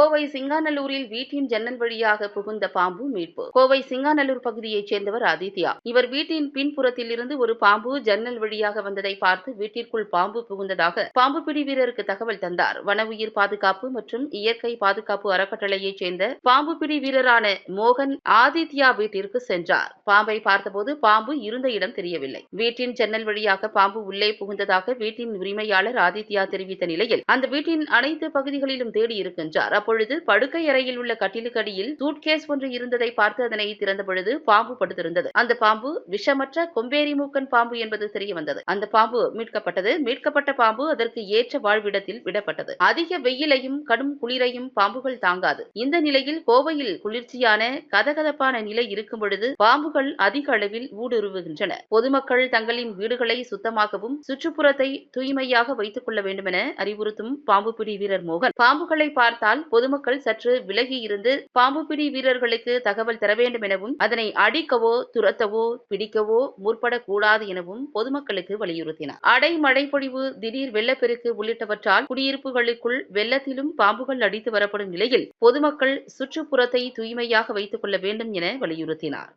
கோவை சிங்காநல்லூரில் வீட்டின் ஜன்னல் வழியாக புகுந்த பாம்பு மீட்பு. கோவை சிங்காநல்லூர் பகுதியைச் சேர்ந்தவர் ஆதித்யா. இவர் வீட்டின் பின்புறத்தில் இருந்து ஒரு பாம்பு ஜன்னல் வழியாக வந்ததை பார்த்து வீட்டிற்குள் பாம்பு புகுந்ததாக பாம்பு பிடி வீரருக்கு தகவல் தந்தார். வன உயிர் பாதுகாப்பு மற்றும் இயற்கை பாதுகாப்பு அறக்கட்டளையைச் சேர்ந்த பாம்பு பிடி வீரரான மோகன் ஆதித்யா வீட்டிற்கு சென்றார். பாம்பை பார்த்தபோது பாம்பு இருந்த இடம் தெரியவில்லை. வீட்டின் ஜன்னல் வழியாக பாம்பு உள்ளே புகுந்ததாக வீட்டின் உரிமையாளர் ஆதித்யா தெரிவித்த நிலையில் அந்த வீட்டின் அனைத்து பகுதிகளிலும் தேடி இருக்கின்றார். அப்பொழுது படுக்கை அறையில் உள்ள கட்டிலுக்கடியில் சூட்கேஸ் ஒன்று இருந்ததை பார்த்து அதனை திறந்த பொழுது பாம்பு படுத்திருந்தது. அந்த பாம்பு விஷமற்ற கொம்பேரி மூக்கன் பாம்பு என்பது தெரிய வந்தது அந்த பாம்பு மீட்கப்பட்டது. மீட்கப்பட்ட பாம்பு அதற்கு ஏற்ற வாழ்விடத்தில் விடப்பட்டது. அதிக வெயிலையும் கடும் குளிரையும் பாம்புகள் தாங்காது. இந்த நிலையில் கோவையில் குளிர்ச்சியான கதகதப்பான நிலை இருக்கும் பொழுது பாம்புகள் அதிக அளவில் ஊடுருவுகின்றன. பொதுமக்கள் தங்களின் வீடுகளை சுத்தமாகவும் சுற்றுப்புறத்தை தூய்மையாக வைத்துக் கொள்ள வேண்டும் என அறிவுறுத்தும் பாம்பு பிடி வீரர் மோகன். பாம்புகளை பார்த்தால் பொதுமக்கள் சற்று விலகி இருந்து பாம்பு பிடி வீரர்களுக்கு தகவல் தர வேண்டும் எனவும் அதனை அடிக்கவோ துரத்தவோ பிடிக்கவோ முற்படக்கூடாது எனவும் பொதுமக்களுக்கு வலியுறுத்தினார். அடை மழைப்பொழிவு திடீர் வெள்ளப்பெருக்கு உள்ளிட்டவற்றால் குடியிருப்புகளுக்குள் வெள்ளத்திலும் பாம்புகள் அடித்து வரப்படும் நிலையில் பொதுமக்கள் சுற்றுப்புறத்தை தூய்மையாக வைத்துக் கொள்ள வேண்டும் என வலியுறுத்தினார்.